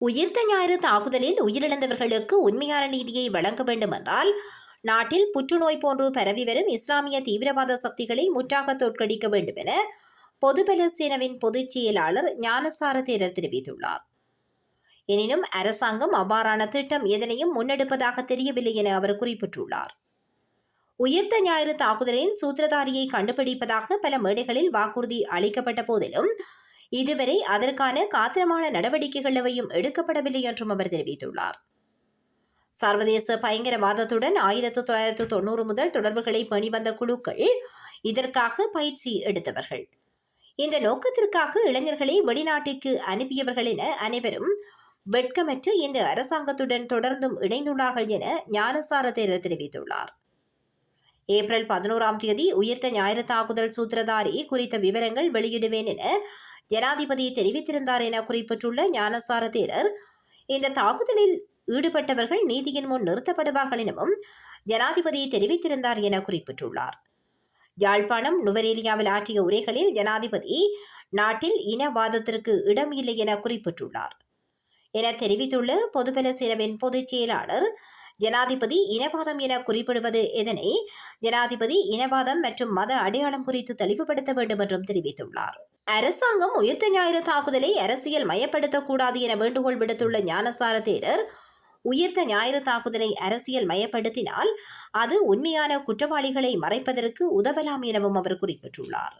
உயிர்த்த ஞாயிறு தாக்குதலில் உயிரிழந்தவர்களுக்கு உண்மையான நீதியை வழங்க வேண்டுமென்றால் நாட்டில் புற்றுநோய் போன்று பரவி வரும் இஸ்லாமிய தீவிரவாத சக்திகளை முற்றாக தோற்கடிக்க வேண்டும் என பொதுபல சேனவின் பொதுச் செயலாளர் ஞானசார தேரர் தெரிவித்துள்ளார். எனினும் அரசாங்கம் அவ்வாறான திட்டம் எதனையும் முன்னெடுப்பதாக தெரியவில்லை என அவர் குறிப்பிட்டுள்ளார். உயிர்த்த ஞாயிறு தாக்குதலின் சூத்திரதாரியை கண்டுபிடிப்பதாக பல மேடைகளில் வாக்குறுதி அளிக்கப்பட்ட போதிலும் இதுவரை அதற்கான காத்திரமான நடவடிக்கைகள் எவையும் எடுக்கப்படவில்லை என்றும் அவர் தெரிவித்துள்ளார். சர்வதேச பயங்கரவாதத்துடன் ஆயிரத்து தொள்ளாயிரத்து தொண்ணூறு முதல் தொடர்புகளை பணி வந்த குழுக்கள் இதற்காக பயிற்சி எடுத்தவர்கள். இந்த நோக்கத்திற்காக இளைஞர்களை வெளிநாட்டிற்கு அனுப்பியவர்கள் என அனைவரும் வெட்கமற்று இந்த அரசாங்கத்துடன் தொடர்ந்தும் இணைந்துள்ளார்கள் என ஞானசார தேரர் தெரிவித்துள்ளார். ஏப்ரல் பதினோராம் தேதி உயிர்த்த ஞாயிறு தாக்குதல் சூத்திரதாரி குறித்த விவரங்கள் வெளியிடுவேன் என ஜனாதிபதி தெரிவித்திருந்தார் என குறிப்பிட்டுள்ள ஞானசார தேரர் இந்த தாக்குதலில் ஈடுபட்டவர்கள் நீதியின் முன் நிறுத்தப்படுவார்கள் எனவும் ஜனாதிபதி தெரிவித்திருந்தார் என குறிப்பிட்டுள்ளார். யாழ்ப்பாணம் நுவரேலியாவில் ஆற்றிய உரைகளில் ஜனாதிபதி நாட்டில் இனவாதத்திற்கு இடம் இல்லை என குறிப்பிட்டுள்ளார். என தெரிவித்துள்ள பொதுபல சிறவின் பொதுச் செயலாளர் ஜனாதிபதி இனவாதம் என குறிப்பிடுவது எதனை? ஜனாதிபதி இனவாதம் மற்றும் மத அடையாளம் குறித்து தெளிவுபடுத்த வேண்டும் என்றும் தெரிவித்துள்ளார். அரசாங்கம் உயிர்த்த ஞாயிறு தாக்குதலை அரசியல் மயப்படுத்தக்கூடாது என வேண்டுகோள் விடுத்துள்ள ஞானசார தேரர் உயிர்த்த ஞாயிறு தாக்குதலை அரசியல் மயப்படுத்தினால் அது உண்மையான குற்றவாளிகளை மறைப்பதற்கு உதவலாம் எனவும் அவர் குறிப்பிட்டுள்ளார்.